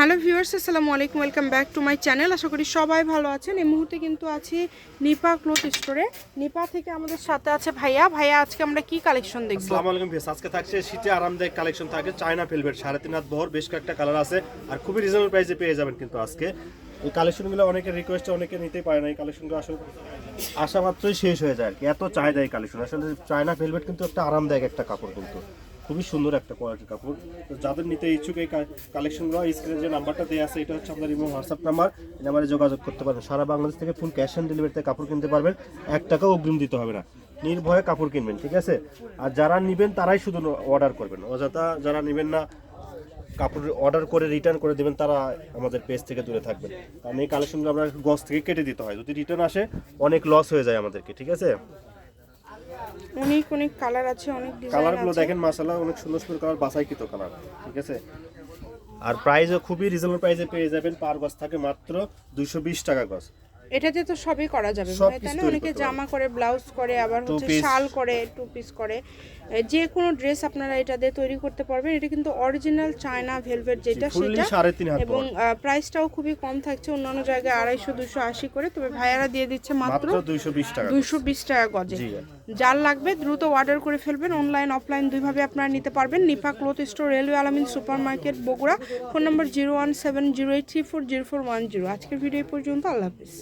Hello viewers, আসসালামু আলাইকুম, welcome back to my channel. আশা করি সবাই ভালো আছেন। এই মুহূর্তে কিন্তু আছি নিপা ক্লোথ স্টোরে। নিপা থেকে আমাদের সাথে আছে ভাইয়া। ভাইয়া, আজকে আমরা কি কালেকশন দেখব? আসসালামু আলাইকুম ভিউয়ার্স। আজকে থাকছে শীতে আরামদায়ক কালেকশন থাকে, চায়না ভেলভেট সাড়ে তিন হাত বহর, বেশ কয়েকটা কালার আছে, আর খুবই রিজনেবল প্রাইসে পেয়ে যাবেন কিন্তু আজকে। এই কালেকশনগুলো অনেকের রিকোয়েস্টে অনেকে নিতে পারে না। এই কালেকশনগুলো আসলে আসা মাত্রই শেষ হয়ে যায় আর কি। এত চাহিদা এই কালেকশন আসলে চায়না ভেলভেট কিন্তু একটা আরামদায়ক একটা কাপড় কিন্তু। খুবই সুন্দর একটা কোয়ালিটির কাপড়। তো যাদের নিতে ইচ্ছুক এই কালেকশনগুলো স্ক্রিনে যে নাম্বারটা দেওয়া আছে, এটা হচ্ছে আপনার ইমো হোয়াটসঅ্যাপ নাম্বার এই নাম্বারে যোগাযোগ করতে পারবেন। সারা বাংলাদেশ থেকে ফুল ক্যাশ অন ডেলিভারিতে কাপড় কিনতে পারবেন। এক টাকাও অগ্রিম দিতে হবে না। নির্ভয়ে কাপড় কিনবেন, ঠিক আছে? আর যারা নেবেন, তারাই শুধু অর্ডার করবেন। অযথা যারা নেবেন না, কাপড় অর্ডার করে রিটার্ন করে দেবেন, তারা আমাদের পেজ থেকে দূরে থাকবেন। কারণ এই কালেকশনগুলো আমরা গজ থেকে কেটে দিতে হয়। যদি রিটার্ন আসে, অনেক লস হয়ে যায় আমাদেরকে, ঠিক আছে? অনেক অনেক কালার আছে অনেক কালারগুলো দেখেন অনেক সুন্দর সুন্দর কালার বাছাইকৃত কালার ঠিক আছে? আর প্রাইসও খুবই রিজনেবল প্রাইসে পেয়ে যাবেন পার থাকে মাত্র দুশো বিশ টাকা এটাতে তো সবই করা যাবে সব তাই না? অনেকে জামা করে ব্লাউজ করে আবার হচ্ছে শাল করে টু পিস করে। যে কোনো ড্রেস আপনারা এটা দিয়ে তৈরি করতে পারবেন। এটা কিন্তু অরিজিনাল চায়না ভেলভেট যেটা সেটা। এবং প্রাইসটাও খুবই কম থাকছে অন্যান্য জায়গায় আড়াইশো দুশো আশি করে। তবে ভাইয়ারা দিয়ে দিচ্ছে মাত্র দুইশো বিশ টাকা। দুইশো বিশ টাকা গজে। যার লাগবে, দ্রুত অর্ডার করে ফেলবেন। অনলাইন অফলাইন দুইভাবে আপনারা নিতে পারবেন। Nifa cloth store, railway Alamin super market Bogura. Phone number zero one seven zero eight three four zero four one zero. আজকের ভিডিও পর্যন্ত। আল্লাহ হাফিজ।